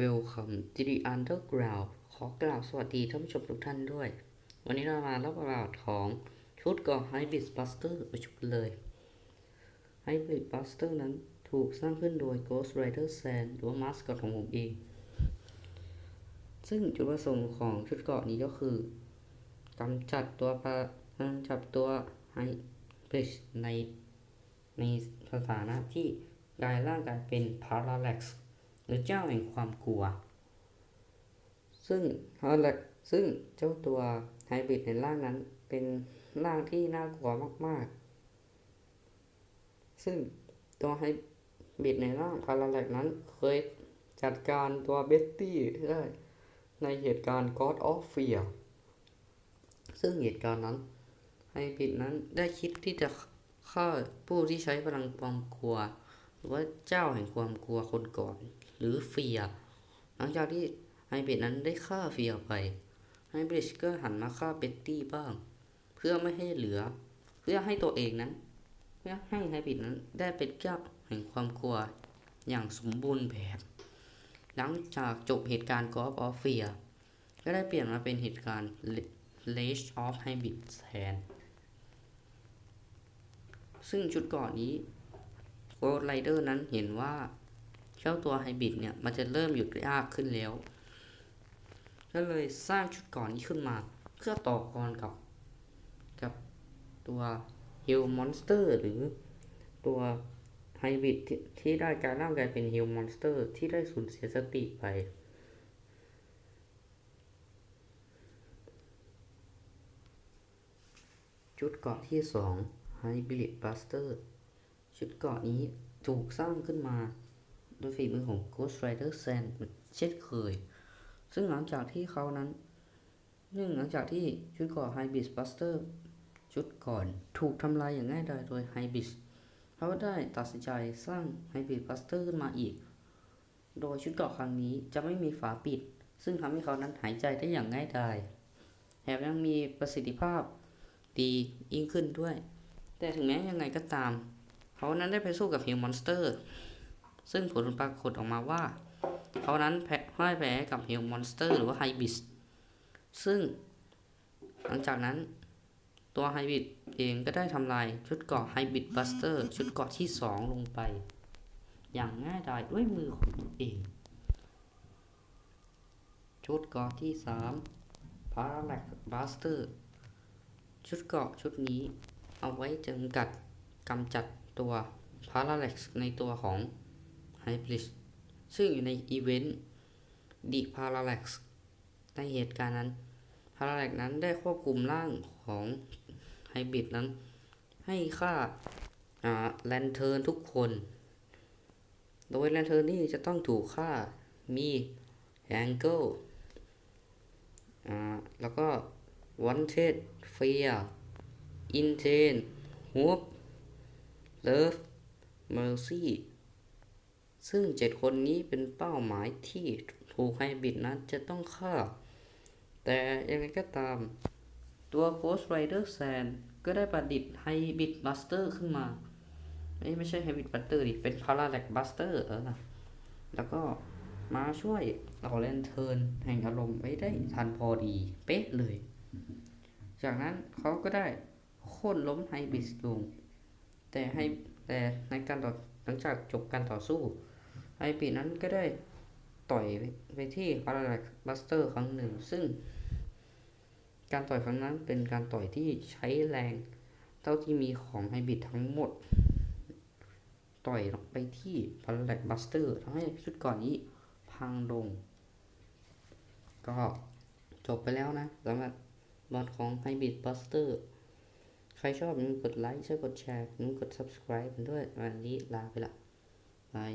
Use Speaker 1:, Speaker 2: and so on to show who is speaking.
Speaker 1: Welcome to the Underground ขอกล่าวสวัสดีท่านผู้ชมทุกท่านด้วย วันนี้เรามาเล่าประวัติของชุดเกราะ Hybrid Buster ไปชมกันเลย Hybrid Buster นั้นถูกสร้างขึ้นโดย Ghost Rider Sand หรือว่ามาสคอตของผมเอง ซึ่งจุดประสงค์ของชุดเกาะนี้ก็คือกำจัดตัวปลากำจัดตัว Hybrid ในในสถานะที่กลายร่างกายเป็น Parallax หรือเจ้าแห่งความกลัว ซึ่ง Parallax ซึ่งเจ้าตัวไฮบริดในร่างนั้นเป็นร่างที่น่ากลัวมาก ๆ ซึ่งตัวไฮบริดในร่าง Parallax นั้นเคยจัดการตัวเบ็ตตี้ได้ในเหตุการณ์ God of Fear ซึ่งเหตุการณ์นั้นไฮบริดนั้นได้คิดที่จะฆ่าผู้ที่ใช้พลังความกลัว หรือว่าเจ้าแห่งความกลัวคนก่อน หรือเฟียหลังจากที่ไฮบริดนั้นได้ฆ่าเฟียไปไฮบริดก็หันมาฆ่าเบ็ตตี้บ้าง เพื่อไม่ให้เหลือ เพื่อให้ตัวเองนั้น เพื่อให้ไฮบริดนั้นได้เป็นเจ้าแห่งความกลัวอย่างสมบูรณ์แบบ หลังจากจบเหตุการณ์ God of Fear ก็ได้เปลี่ยนมาเป็นเหตุการณ์ Rage of Hybrid แทน ซึ่งชุดเก่อนนี้ Ghost Rider นั้นเห็นว่า เจ้าตัวไฮบริดเนี่ยมันจะเริ่มหยุดยากขึ้นแล้วก็เลยสร้างชุดเก่อนนี้ขึ้นมา เพื่อต่อกรกับ กับตัว Hill Monster หรือตัวไฮบริดที่ที่ได้การร่างกายเป็น Hill Monster ที่ได้สูญเสียสติไป ชุดเกาะที่2 Hybrid Buster ชุดเกาะนี้ถูกสร้างขึ้นมา โดยฝีมือของ Ghost Rider Sand เช่นเคย ซึ่งหลังจากที่เขานั้นซึ่งหลังจากที่ชุดกราะ Hybrid Buster ชุดก่อนถูกทำลายอย่างง่ายดายโดย Hybrid เขาได้ตัดสินใจสร้าง Hybrid Buster ขึ้นมาอีก โดยชุดเกาะครั้งนี้จะไม่มีฝาปิด ซึ่งทำให้เขานั้นหายใจได้อย่างง่ายดายแถมยังมีประสิทธิภาพดียิ่งขึ้นด้วย แต่ถึงแม้ยังไงก็ตาม เขานั้นได้ไปสู้กับฮิวมอนสเตอร์ ซึ่งผลปรากฏออกมาว่า เขานั้นแพ้พ่ายแพ้กับเฮิวมอนสเตอร์หรือว่าไฮบิสซึ่งหลังจากนั้นตัวไฮบิดเองก็ได้ทำลายชุดเกาะไฮบิดบัสเตอร์ชุดเกาะที่ 2 ลงไป อย่างง่ายดายด้วยมือของตัวเอง ชุดเกาะที่ 3 Parallax Buster ชุดเกาะชุดนี้เอาไว้จำกัดกำจัดตัว Parallax ในตัวของ Hybrid ซึ่งอยู่ในอีเวนต์ The Parallax ในเหตุการณ์นั้น Parallax นั้นได้ควบคุมร่างของ Hybrid นั้น ให้ฆ่าแลนเทิร์นทุกคน โดยแลนเทิร์นนี่จะต้องถูกฆ่ามีแองเกิลแล้วก็ Wanted Fear Intent Hope Love Mercy ซึ่ จ็ดคนนี้เป็นเป้าหมายที่ถูกไฮบิดนั้นจะต้องฆ่า แต่ยังไงก็ตาม ตัว Ghost Rider Sand ก็ได้ประดิษฐ์ไฮบิดบัสเตอร์ขึ้นมาไม่ไม่ใช่ไฮบิดบัสเตอร์ดิ เป็น Parallax Buster เออแล้วก็มาช่วยเราเล่นเทิร์นแห่งอารมณ์ไว้ได้ทันพอดีเป๊ะเลย จากนั้นเขาก็ได้โค่นล้มไฮบิดลงแต่ให้แต่ในการต่อหลังจากจบการต่อสู้ ไฮบริดนั้นก็ได้ต่อยไปที่ Parallax Buster ครั้งหนึ่ง ซึ่ง การต่อยครั้งนั้นเป็นการต่อยที่ใช้แรงเท่าที่มีของไฮบิดทั้งหมด ต่อยลงไปที่ Parallax Buster ทำให้ชุดก่อนนี้พังลง ก็จบไปแล้วนะสำหรับบอดของ Hybrid Buster ใครชอบอย่าลืมกดไลค์ช่วยกดแชร์อย่าลืมกด subscribe ด้วย วันนี้ลาไปละบาย